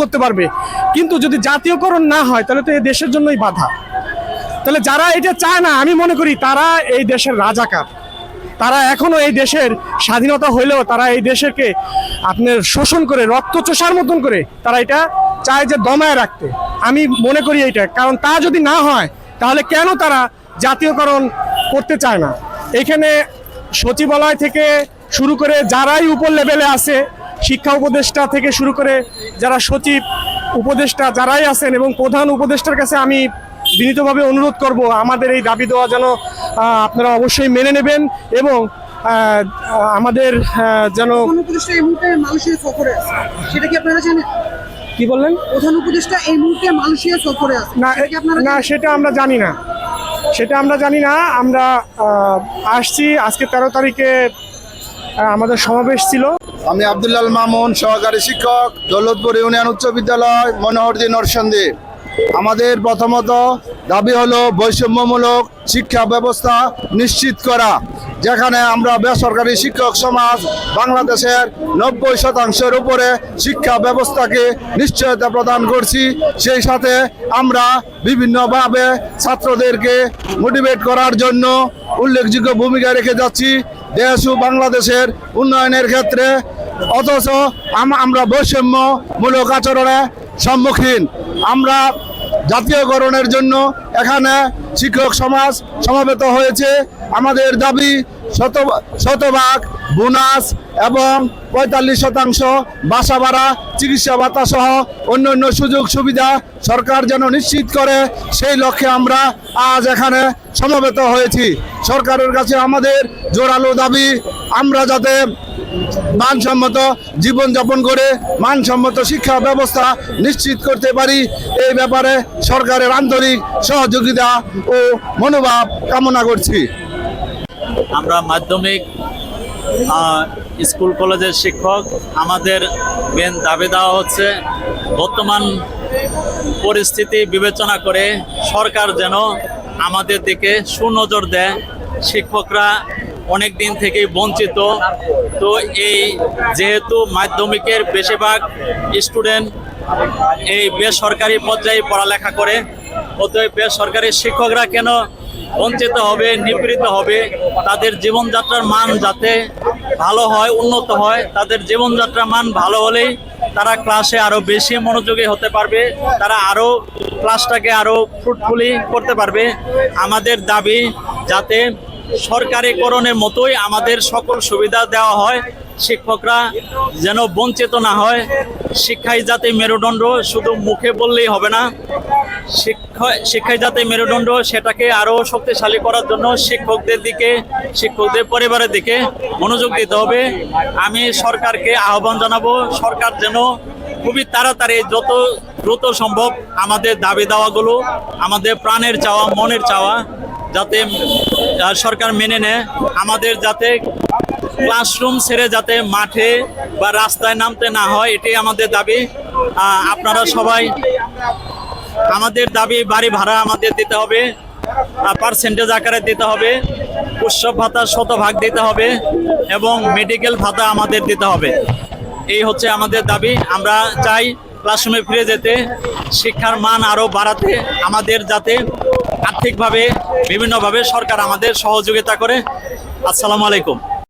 করতে পারবে। কিন্তু যদি জাতীয়করণ না হয়, তাহলে তো এই দেশের জন্যই বাধা। তাহলে যারা এটা চায় না, আমি মনে করি তারা এই দেশের রাজাকার। তারা এখনও এই দেশের স্বাধীনতা হইলেও তারা এই দেশকে আপনার শোষণ করে রক্ত চোষার মতন করে তারা এটা চায় যে দমায় রাখতে। আমি মনে করি এইটা। কারণ তা যদি না হয়, তাহলে কেন তারা জাতীয়করণ করতে চায় না? এখানে সচিবালয় থেকে শুরু করে যারাই উপর লেভেলে আছে শিক্ষা উপদেষ্টা থেকে শুরু করে যারা সচিব উপদেষ্টা যারাই আছেন এবং প্রধান উপদেষ্টার কাছে আমি বিনীতভাবে অনুরোধ করব আমাদের এই দাবি দেওয়া যেন আপনারা অবশ্যই মেনে নেবেন এবং আমাদের যেন সফরে আছে। সেটা কি আপনারা জানেন? কি বললেন? প্রধান উপদেষ্টা এই মুহূর্তে মালয়েশিয়া সফরে আছে। না সেটা আমরা জানি না। সেটা আমরা জানি না। আমরা আসছি। আজকে তেরো তারিখে আমাদের সমাবেশ ছিল। আমি আব্দুল্লাল মামুন, সহকারী শিক্ষক, দৌলতপুর ইউনিয়ন উচ্চ বিদ্যালয় মনোহরদি নরসন্দী আমাদের প্রথমত দাবি হলো বৈষম্যমূলক শিক্ষা ব্যবস্থা নিশ্চিত করা, যেখানে আমরা বেসরকারি শিক্ষক সমাজ বাংলাদেশের নব্বই শতাংশের উপরে শিক্ষা ব্যবস্থাকে নিশ্চয়তা প্রদান করছি। সেই সাথে আমরা বিভিন্নভাবে ছাত্রদেরকে মোটিভেট করার জন্য উল্লেখযোগ্য ভূমিকা রেখে যাচ্ছি। দেশ ও বাংলাদেশের উন্নয়নের ক্ষেত্রে, অথচ আম- আমরা বৈষম্যমূলক আচরণে সম্মুখীন। আমরা জাতীয়করণের জন্য এখানে শিক্ষক সমাজ সমাবেত হয়েছে। আমাদের দাবি শত শতভাগ বোনাস এবং পঁয়তাল্লিশ শতাংশ বাসা ভাড়া, চিকিৎসা ভাতা সহ অন্যান্য সুযোগ সুবিধা সরকার যেন নিশ্চিত করে, সেই লক্ষ্যে আমরা আজ এখানে সমবেত হয়েছি। সরকারের কাছে আমাদের জোরালো দাবি, আমরা যাতে মানসম্মত জীবনযাপন করে মানসম্মত শিক্ষা ব্যবস্থা নিশ্চিত করতে পারি, এই ব্যাপারে সরকারের আন্তরিক সহযোগিতা ও মনোভাব কামনা করছি। আমরা মাধ্যমিক স্কুল কলেজের শিক্ষক, আমাদের মেন দাবি দেওয়া হচ্ছে, বর্তমান পরিস্থিতি বিবেচনা করে সরকার যেন আমাদের দিকে সুনজর দেয়। শিক্ষকরা অনেক দিন থেকেই বঞ্চিত। তো এই যেহেতু মাধ্যমিকের বেশিরভাগ স্টুডেন্ট এই বেসরকারি পর্যায়ে পড়ালেখা করে, অতএব বেসরকারি শিক্ষকরা কেন বঞ্চিত হবে, নিপীড়িত হবে, তাদের জীবনযাত্রার মান যাতে ভালো হয়, উন্নত হয়, তাদের জীবনযাত্রার মান ভালো হলেই তারা ক্লাসে আরও বেশি মনোযোগী হতে পারবে, তারা আরও ক্লাসটাকে আরও ফ্রুটফুলি করতে পারবে। আমাদের দাবি যাতে সরকারিকরণের মতোই আমাদের সকল সুবিধা দেওয়া হয় শিক্ষকরা যেন বঞ্চিত না হয়, শিক্ষাই যাতে মেরুদণ্ড, শুধু মুখে বললেই হবে না, শিক্ষা শিক্ষায় যাতে মেরুদণ্ড, সেটাকে আরও শক্তিশালী করার জন্য শিক্ষকদের দিকে, শিক্ষকদের পরিবারের দিকে মনোযোগ দিতে হবে। আমি সরকারকে আহ্বান জানাব, সরকার যেন খুবই তাড়াতাড়ি যত দ্রুত সম্ভব আমাদের দাবি দাওয়াগুলো, আমাদের প্রাণের চাওয়া, মনের চাওয়া, যাতে সরকার মেনে নেয়। আমাদের যাতে ক্লাসরুম ছেড়ে যাতে মাঠে বা রাস্তায় নামতে না হয়, এটাই আমাদের দাবি। আপনারা সবাই, আমাদের দাবি বাড়ি ভাড়া আমাদের দিতে হবে পার্সেন্টেজ আকারে দিতে হবে, উৎসব ভাতা শতভাগ দিতে হবে, এবং মেডিকেল ভাতা আমাদের দিতে হবে। এই হচ্ছে আমাদের দাবি। আমরা চাই ক্লাসরুমে ফিরে যেতে, শিক্ষার মান আরও বাড়াতে, আমাদের যাতে আর্থিকভাবে, বিভিন্নভাবে সরকার আমাদের সহযোগিতা করে। আসসালামু আলাইকুম।